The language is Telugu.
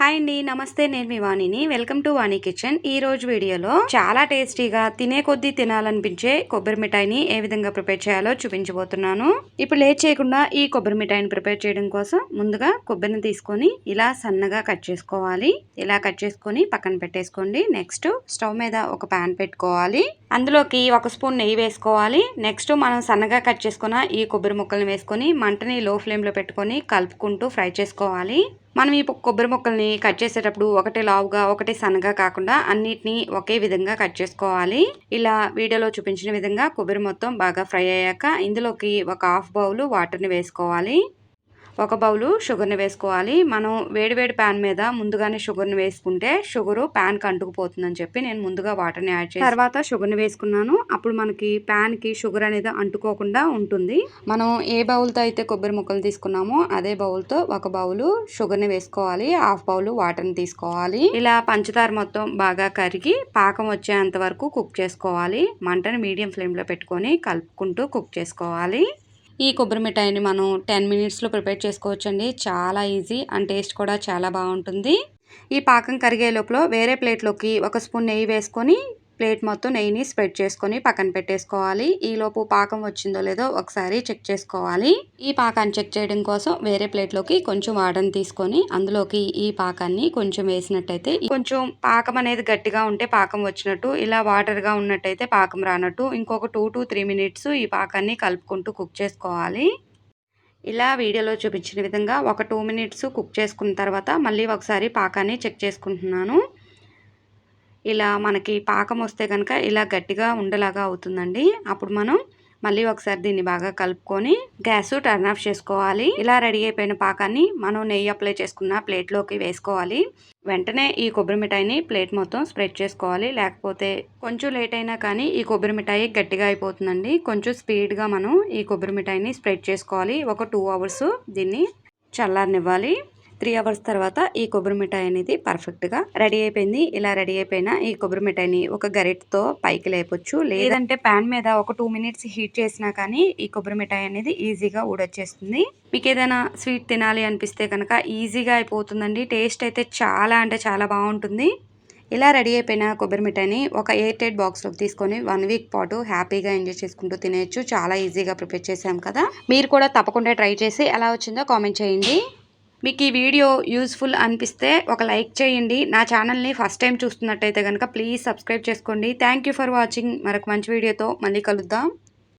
హాయ్ అండి నమస్తే నేను మీ వాణిని. Welcome to Vani kitchen. ఈ రోజు వీడియోలో చాలా టేస్టీగా తినే కొద్దీ తినాలనిపించే కొబ్బరి మిఠాయిని ఏ విధంగా ప్రిపేర్ చేయాలో చూపించబోతున్నాను. ఇప్పుడు లేట్ చేయకుండా ఈ కొబ్బరి మిఠాయిని ప్రిపేర్ చేయడం కోసం ముందుగా కొబ్బరిని తీసుకొని ఇలా సన్నగా కట్ చేసుకోవాలి. ఇలా కట్ చేసుకొని పక్కన పెట్టేసుకోండి. నెక్స్ట్ స్టవ్ మీద ఒక ప్యాన్ పెట్టుకోవాలి. అందులోకి ఒక స్పూన్ నెయ్యి వేసుకోవాలి. నెక్స్ట్ మనం సన్నగా కట్ చేసుకున్న ఈ కొబ్బరి ముక్కలను వేసుకొని మంటని లో ఫ్లేమ్లో పెట్టుకొని కలుపుకుంటూ ఫ్రై చేసుకోవాలి. మనం ఈ కొబ్బరి ముక్కల్ని కట్ చేసేటప్పుడు ఒకటే లావుగా ఒకటే సన్నగా కాకుండా అన్నిటినీ ఒకే విధంగా కట్ చేసుకోవాలి. ఇలా వీడియోలో చూపించిన విధంగా కొబ్బరి మొత్తం బాగా ఫ్రై అయ్యాక ఇందులోకి ఒక హాఫ్ బౌల్ వాటర్ని వేసుకోవాలి. ఒక బౌలు షుగర్ని వేసుకోవాలి. మనం వేడివేడి ప్యాన్ మీద ముందుగానే షుగర్ని వేసుకుంటే షుగరు ప్యాన్కి అంటుకుపోతుందని చెప్పి నేను ముందుగా వాటర్ని యాడ్ చేసి తర్వాత షుగర్ని వేసుకున్నాను. అప్పుడు మనకి ప్యాన్కి షుగర్ అనేది అంటుకోకుండా ఉంటుంది. మనం ఏ బౌల్తో అయితే కొబ్బరి ముక్కలు తీసుకున్నామో అదే బౌల్తో ఒక బౌలు షుగర్ని వేసుకోవాలి. హాఫ్ బౌల్ వాటర్ని తీసుకోవాలి. ఇలా పంచదార మొత్తం బాగా కరిగి పాకం వచ్చేంత వరకు కుక్ చేసుకోవాలి. మంటని మీడియం ఫ్లేమ్లో పెట్టుకొని కలుపుకుంటూ కుక్ చేసుకోవాలి. ఈ కొబ్బరి మిఠాయిని మనం టెన్ మినిట్స్లో ప్రిపేర్ చేసుకోవచ్చండి. చాలా ఈజీ అండ్ టేస్ట్ కూడా చాలా బాగుంటుంది. ఈ పాకం కరిగే లోపల వేరే ప్లేట్లోకి ఒక స్పూన్ నెయ్యి వేసుకొని ప్లేట్ మొత్తం నెయ్యిని స్ప్రెడ్ చేసుకొని పక్కన పెట్టేసుకోవాలి. ఈలోపు పాకం వచ్చిందో లేదో ఒకసారి చెక్ చేసుకోవాలి. ఈ పాకాన్ని చెక్ చేయడం కోసం వేరే ప్లేట్లోకి కొంచెం వాటర్ని తీసుకొని అందులోకి ఈ పాకాన్ని కొంచెం వేసినట్టయితే కొంచెం పాకం అనేది గట్టిగా ఉంటే పాకం వచ్చినట్టు ఇలా వాటర్గా ఉన్నట్టయితే పాకం రానట్టు ఇంకొక టూ టు త్రీ మినిట్స్ ఈ పాకాన్ని కలుపుకుంటూ కుక్ చేసుకోవాలి. ఇలా వీడియోలో చూపించిన విధంగా ఒక టూ మినిట్స్ కుక్ చేసుకున్న తర్వాత మళ్ళీ ఒకసారి పాకాన్ని చెక్ చేసుకుంటున్నాను. ఇలా మనకి పాకం వస్తే కనుక ఇలా గట్టిగా ఉండలాగా అవుతుందండి. అప్పుడు మనం మళ్ళీ ఒకసారి దీన్ని బాగా కలుపుకొని గ్యాస్ టర్న్ ఆఫ్ చేసుకోవాలి. ఇలా రెడీ అయిపోయిన పాకాన్ని మనం నెయ్యి అప్లై చేసుకున్న ప్లేట్లోకి వేసుకోవాలి. వెంటనే ఈ కొబ్బరి మిఠాయిని ప్లేట్ మొత్తం స్ప్రెడ్ చేసుకోవాలి. లేకపోతే కొంచెం లేట్ అయినా కానీ ఈ కొబ్బరి మిఠాయి గట్టిగా అయిపోతుందండి. కొంచెం స్పీడ్గా మనం ఈ కొబ్బరి మిఠాయిని స్ప్రెడ్ చేసుకోవాలి. ఒక టూ అవర్స్ దీన్ని చల్లారనివ్వాలి. త్రీ అవర్స్ తర్వాత ఈ కొబ్బరి మిఠాయి అనేది పర్ఫెక్ట్గా రెడీ అయిపోయింది. ఇలా రెడీ అయిపోయిన ఈ కొబ్బరి మిఠాయిని ఒక గరిటతో పైకి లేపొచ్చు. లేదంటే ప్యాన్ మీద ఒక టూ మినిట్స్ హీట్ చేసినా కానీ ఈ కొబ్బరి మిఠాయి అనేది ఈజీగా ఊడొచ్చేస్తుంది. మీకు ఏదైనా స్వీట్ తినాలి అనిపిస్తే కనుక ఈజీగా అయిపోతుందండి. టేస్ట్ అయితే చాలా అంటే చాలా బాగుంటుంది. ఇలా రెడీ అయిపోయిన కొబ్బరి మిఠాయిని ఒక ఎయిర్ టైట్ బాక్స్లోకి తీసుకొని వన్ వీక్ పాటు హ్యాపీగా ఎంజాయ్ చేసుకుంటూ తినేయచ్చు. చాలా ఈజీగా ప్రిపేర్ చేసాం కదా. మీరు కూడా తప్పకుండా ట్రై చేసి ఎలా వచ్చిందో కామెంట్ చేయండి. మీకు ఈ వీడియో యూస్ఫుల్ అనిపిస్తే ఒక లైక్ చేయండి. నా ఛానల్ని ఫస్ట్ టైం చూస్తున్నట్టయితే కనుక ప్లీజ్ సబ్స్క్రైబ్ చేసుకోండి. Thank for watching. మరొక మంచి వీడియోతో మళ్ళీ కలుద్దాం.